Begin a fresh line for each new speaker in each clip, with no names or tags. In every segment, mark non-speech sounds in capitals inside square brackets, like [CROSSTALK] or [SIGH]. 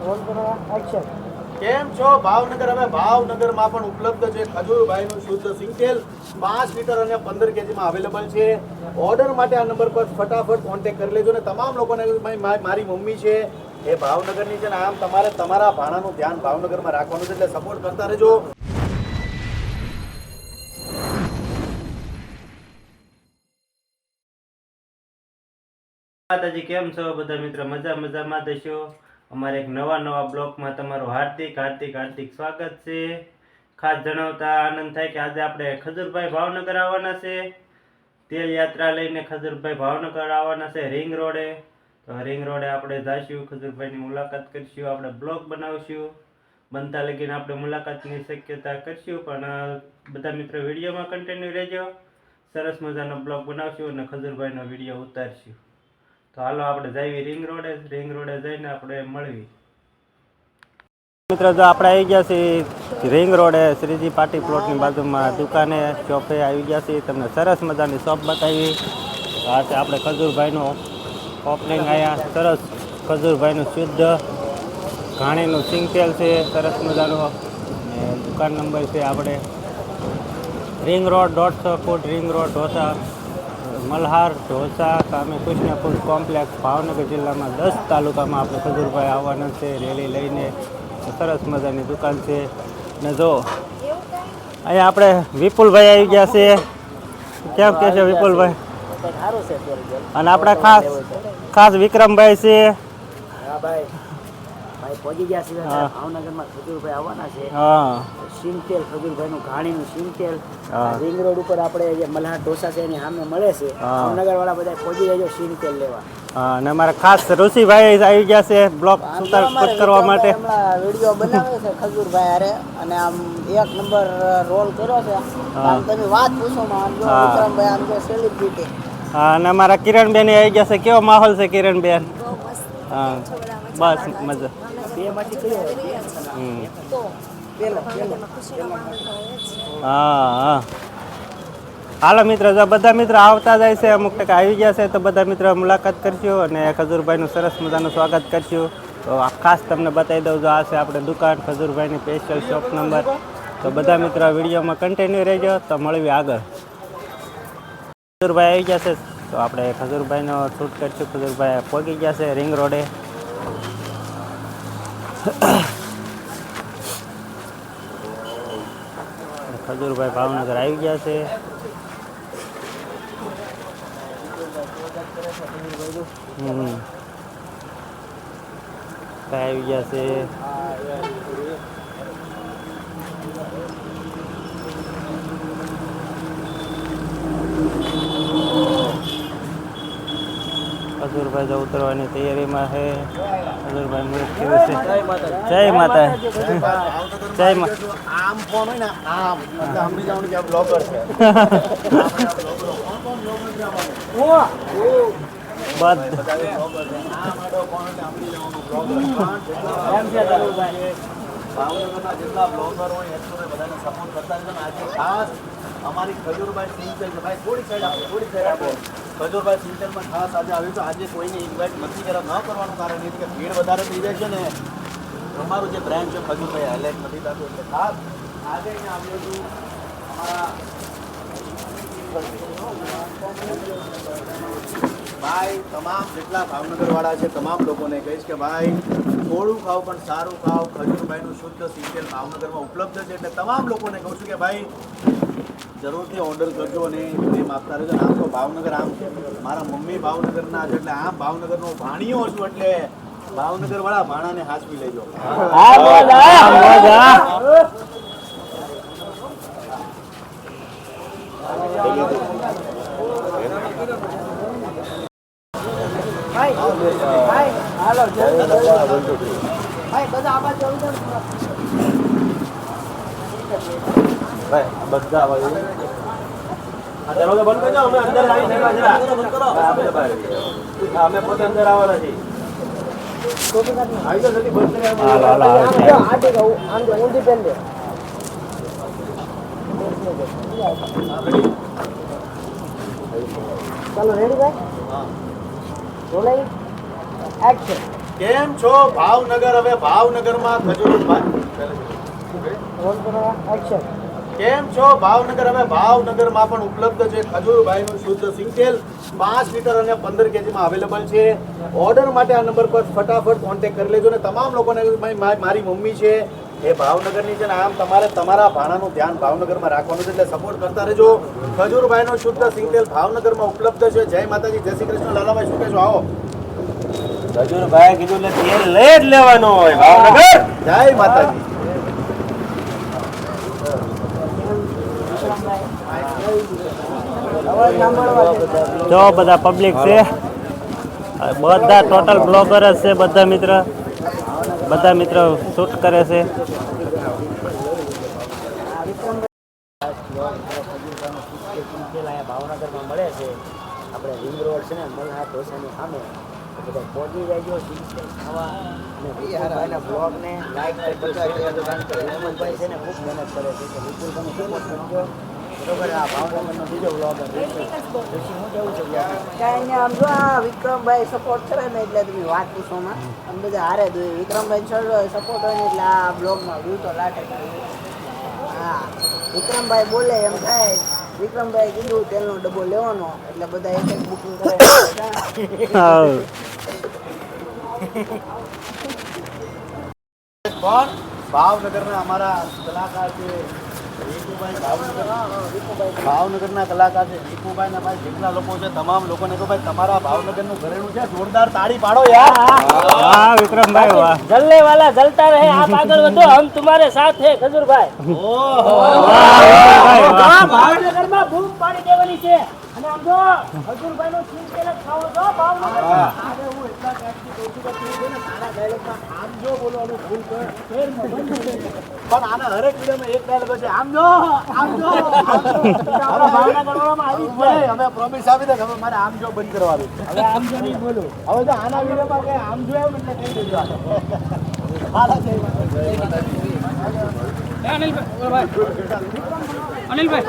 કેમ છો? ભાવનગર હવે ભાવનગરમાં પણ ઉપલબ્ધ છે ખજૂરભાઈનું શુદ્ધ સિંગતેલ. પાંચ લીટર અને પંદર કેજીમાં અવેલેબલ છે. ઓર્ડર માટે આ નંબર પર ફટાફટ કોન્ટેક્ટ કરી લેજો ને તમામ લોકોને મારી મમ્મી છે. એ ભાવનગરની છે ને આમ તમારે તમારા ભાણાનું ધ્યાન ભાવનગરમાં રાખવાનું છે એટલે સપોર્ટ કરતા રહેજો.
માતાજી કેમ છો? બધા મિત્રો મજા મજામાં દેશો અમારે એક નવા નવા બ્લોકમાં તમારું હાર્દિક હાર્દિક હાર્દિક સ્વાગત છે. ખાસ જણાવતા આનંદ થાય કે આજે આપણે ખજૂરભાઈ ભાવનગર આવવાના છે. તેલ યાત્રા લઈને ખજૂરભાઈ ભાવનગર આવવાના છે રિંગ રોડે. તો રિંગ રોડે આપણે જઈશું ખજૂરભાઈની મુલાકાત કરીશું, આપણે બ્લોગ બનાવશું. બનતા લગીને આપણે મુલાકાતની શક્યતા કરીશું, પણ બધા મિત્રો વિડીયોમાં કન્ટિન્યુ રહેજો. સરસ મજાનો બ્લોગ બનાવશું અને ખજૂરભાઈનો વીડિયો ઉતારશું. હાલો આપણે જઈએ રિંગ રોડે રિંગ રોડે જઈને આપણે મળવી. મિત્રો, જો આપણે આવી ગયા છીએ રિંગ રોડે શ્રીજી પાટી પ્લોટની બાજુમાં દુકાને ચોપે આવી ગયા છીએ. તમને સરસ મજાની શોપ બતાવી. આ છે આપણે ખજૂરભાઈનું ઓપનિંગ અહીંયા. સરસ ખજૂરભાઈનું શુદ્ધ ઘાણીનું સિંગતેલ છે. સરસ મજાનું. દુકાન નંબર છે આપણે રિંગ રોડ દોઢસો foot ring road dosa. Malhar dosa સામે કૃષ્ણપુર કોમ્પ્લેક્સ ભાવનગર જિલ્લામાં દસ તાલુકામાં આપણે ખજુરભાઈ આવવાના છે રેલી લઈને સરસ મજાની દુકાન છે. ને જો અહીંયા આપણે વિપુલભાઈ આવી ગયા છે. કેમ કે છે વિપુલભાઈ? અને આપણા ખાસ ખાસ વિક્રમભાઈ છે.
પહોંચી ગયા છે. ભાવનગરમાં ખજૂરભાઈ આવવાના છે.
હા.
સિંગતેલ ખજૂરભાઈનું ઘાણીનું સિંગતેલ. રિંગ રોડ ઉપર આપણે જે મલ્હાર ઢોસા છે એની સામે મળે છે. ભાવનગર વાળા બધા પહોંચી જાય સિંગતેલ લેવા.
અને અમારા ખાસ ઋષિભાઈ આવી ગયા છે બ્લોક સુતાર કટ કરવા માટે.
વીડિયો બનાવે છે ખજૂરભાઈ હારે. અને આમ એક નંબર રોલ કર્યો છે. આમ તમે વાત પૂછો માં આમ જો. વિક્રમભાઈ આમ જો સેલિબ્રિટી
અને અમારા કિરણબેન આવી ગયા છે. કેવો માહોલ છે કિરણબેન? હા. બસ મજા. હા હાલો મિત્ર, જો બધા મિત્રો આવતા જાય છે, અમુક ટકા આવી ગયા છે, તો બધા મિત્રો મુલાકાત કરશું અને ખજૂરભાઈનું સરસ મજાનું સ્વાગત કરશું તો ખાસ તમને બતાવી દઉં, જો આ છે આપણે દુકાન, ખજૂરભાઈની સ્પેશિયલ શોપ નંબર તો બધા મિત્રો વિડીયોમાં કન્ટિન્યુ રહેજો, તો મળવી આગળ. ખજૂરભાઈ આવી ગયા છે, તો આપણે ખજૂરભાઈનો શૂટ કરશું. ખજૂરભાઈ પહોંચી ગયા છે રિંગ રોડે ખજૂરભાઈ ભાવનગર આવી ગયા છે. આવી ગયા છે. ખજૂરભાઈ જો ઉતરવાની તૈયારીમાં છે. ખજૂરભાઈ મૃત કેવું છે. જય માતા જય માતા
આમ ફોન હોય ને આમ. એટલે સમજી જવાનું કે આ બ્લોગર છે. [LAUGHS] ભાવનગરના જેટલા બ્લોગર હોય એટલું બધાને સપોર્ટ કરતા આજે ખાસ અમારી ખજૂરભાઈ સિંચલ છે. ભાઈ, થોડી સાઈડ આપો, થોડી સાઈડ આપો. ખજૂરભાઈ સિંચલમાં ખાસ આજે આવ્યું તો આજે કોઈને ઇન્વાઇટ નથી કર્યા. ન કરવાનું કારણ એ કે ભીડ વધારે થઈ જાય છે ને. અમારું જે બ્રાન્ડ છે ખજૂરભાઈ હાઇલાઇટ નથી થતું એટલે ખાસ આજે અહીંયા આવ્યો છું. અમારા ભાઈ, તમામ જેટલા ભાવનગરવાળા છે, તમામ લોકોને કહીશ કે ભાઈ થોડું ખાવ પણ સારું ખાવ. ખજૂરભાઈનું શુદ્ધ સિંચેલ ભાવનગરમાં ઉપલબ્ધ છે. એટલે તમામ લોકોને કહું છું કે ભાઈ જરૂરથી ઓર્ડર કરજો અને પ્રેમ આપતા રહેજો આમ તો ભાવનગર આમ મારા મમ્મી ભાવનગરના છે એટલે આમ ભાવનગરનો ભાણિયો છું એટલે ભાવનગર વાળા ભાણાને હાચવી લેજો
હાલો ભાઈ બધા આવા જવું છે
ભાઈ બધા આ દરવાજો બંધ કરજો અમે અંદર લાવી અમે પોતે અંદર આવવાના છીએ.
ચાલો રેડી ભાઈ? એક્શન
કેમ છો? ભાવનગર હવે ભાવનગરમાં ખજૂરભાઈ કેમ છો? ભાવનગર હવે ભાવનગરમાં પણ ઉપલબ્ધ છે. ખજૂરભાઈનું શુદ્ધ સિંગતેલ પાંચ લીટર અને પંદર કેજીમાં અવેલેબલ છે. ઓર્ડર માટે આ નંબર પર ફટાફટ કોન્ટેક કરી લેજો ને તમામ લોકોને મારી મમ્મી છે એ ભાવનગરની છે ને આમ તમારે તમારા ભાણાનું ધ્યાન ભાવનગરમાં રાખવાનું છે. એટલે સપોર્ટ કરતા રહેજો. ખજૂરભાઈનું શુદ્ધ સિંગતેલ ભાવનગરમાં ઉપલબ્ધ છે. જય માતાજી જય શ્રી કૃષ્ણ. લાલાભાઈ શું કહેશો? આવો.
ખજૂરભાઈ કીધું એટલે તેલ લઈ જ લેવાનું હોય ભાવનગર.
જય માતાજી.
જો બધા પબ્લિક છે. બધા ટોટલ બ્લોગર જ છે, બધા મિત્ર. બધા મિત્ર શૂટ કરે છે.
ભાવનગરમાં મળે છે આપણે રિંગ રોડ છે ને મલ્હાર ઢોસાની સામે બધા પહોંચી જાય સિસ્ટમ ખાવા અને લાઈક કરી કારણ કે વિપુલભાઈ છે ખૂબ મહેનત છે તો કરજો બરોબર આ ભાવનગરનો બીજો બ્લોગર ઋષિ ઋષિ કેવું છે કાંઈ નહીં આમ જો આ વિક્રમભાઈ સપોર્ટ કરે ને એટલે તમે વાત પૂછોમાં આમ બધા હારે જોઈએ વિક્રમભાઈ સપોર્ટ હોય ને એટલે આ બ્લોગમાં વ્યૂ તો લાટે હા. વિક્રમભાઈ બોલે એમ થાય. વિક્રમભાઈ કીધું તેલનો ડબ્બો લેવાનો. એટલે બધા એક એક બુકિંગ કરે.
હા.
પણ ભાવનગરના અમારા કલાકાર છે ભાવનગરના કલાકાર છે વિકુભાઈ ના ભાઈ જેટલા લોકો છે તમામ લોકોને તો ભાઈ તમારા ભાવનગરનું ઘરેણું છે જોરદાર તાળી પાડો યાર.
વાહ વિક્રમભાઈ વાહ.
જલને વાલા જલતા રહે આપ [LAUGHS] આગળ વધો હમ તમારે સાથ
હે ખજુરભાઈ.
ઓહો. ભાવનગરમાં બૂમ પાડી દેવાની છે. આમ જો નો ચીજ પેલા ખાવો છો ભાવનગર
અરે હું એટલા ટાઈમથી કહું છું કે તું છે ને તારા dialogue આમ જો બોલવાનું ભૂલ કર. પણ આના હરેક વિડીયોમાં એક dialogue છે આમ જો આમ જો હવે ભાવનગર વાળામાં આવી જ જાય. અમે promise આપી દે હવે મારે આમ જો બંધ કરવાનું
હવે આમ જો નહીં બોલું
હવે તો આના વિડીયોમાં કઈ આમ જો એમ એટલે કહી દેજો આને. જય માતાજી.
અનિલભાઈ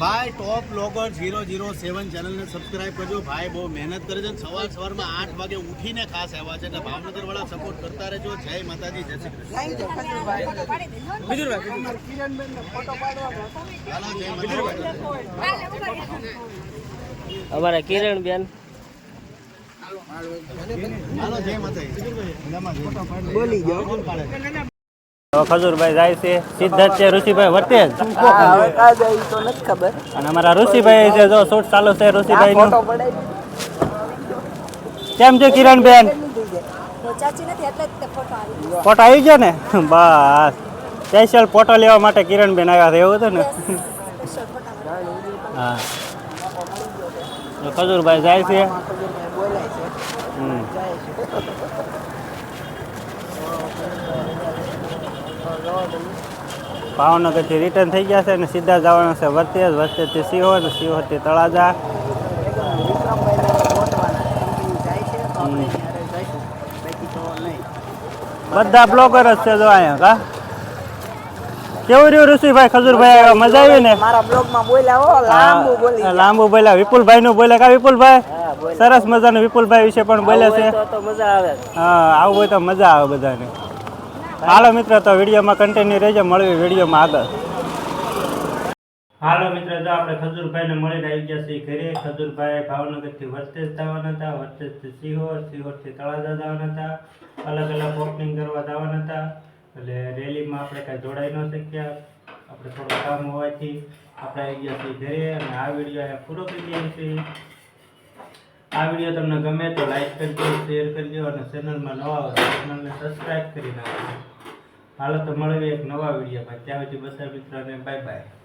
ભાઈ top logger zero zero seven ચેનલને સબસ્ક્રાઈબ કરજો. ભાઈ બહુ મહેનત કરે છે સવાર સવારમાં આઠ વાગે ઉઠીને ખાસ આવ્યા છે. એટલે ભાવનગર વાળા સપોર્ટ કરતા રહેજો. જય માતાજી જય શ્રી કૃષ્ણ. હાલો, જય માતાજી.
અમારા કિરણ બેન
હાલો જય માતાજી.
બોલી જાઓ.
ખજૂરભાઈ જાય છે. સિદ્ધાર્થ છે ઋષિભાઈ વચ્ચે જ.
હા હવે કાં જાય ઈ તો નથી ખબર.
અને અમારા ઋષિભાઈ છે જો શૂટ ચાલુ છે ઋષિભાઈ નું કેમ છે કિરણબેન?
ફોટો આવી
ગયો. ને? બસ. સ્પેશિયલ ફોટો લેવા માટે કિરણબેન આવ્યા હતા એવું હતું ને? હા. ખજૂરભાઈ જાય છે.
છે.
હમ.
જાય છે
ભાવનગરથી રિટર્ન થઈ ગયા છે અને સીધા જવાના છે. વચ્ચે વચ્ચેથી સિહોર સિહોરથી તળાજા. બધા બ્લોગર જ છે જો અહીંયા કા? કેવું રહ્યું ઋષિભાઈ ખજૂરભાઈ? મજા આવી ને?
મારા બ્લોગમાં બોલ્યા હો લાંબુ બોલી
લાંબુ બોલ્યા. વિપુલભાઈ નું બોલ્યા કા વિપુલભાઈ? સરસ મજાનું વિપુલભાઈ વિશે પણ બોલે છે.
તો તો મજા આવે.
હા આવું હોય તો મજા આવે બધાને. હાલો મિત્ર, તો વિડીયોમાં કન્ટિન્યુ રહેજો મળવી વિડીયોમાં આગળ. હાલો મિત્ર, તો આપણે ખજૂરભાઈને મળીને આવી ગયા છીએ ઘરે. ખજૂરભાઈ ભાવનગરથી વર્તેજ જવાના હતા, વર્તેજથી સિહોર, સિહોરથી તળાજા જવાના હતા. અલગ અલગ ઓપનિંગ કરવા જવાના હતા. એટલે રેલીમાં આપણે કાંઈ જોડાઈ ન શક્યા. આપણે થોડું કામ હોવાથી આપણે આવી ગયા છીએ ઘરે અને આ વીડિયો અહીંયા પૂરો કરી દઈએ છીએ. આ વીડિયો તમને ગમે તો લાઈક કરજો શેર કરજો અને ચેનલમાં નવા હોય ચેનલને સબસ્ક્રાઈબ કરી નાખજો. હાલો તો મળીએ એક નવા વિડીયોમાં. ત્યાં સુધી બસ મિત્રોને બાય બાય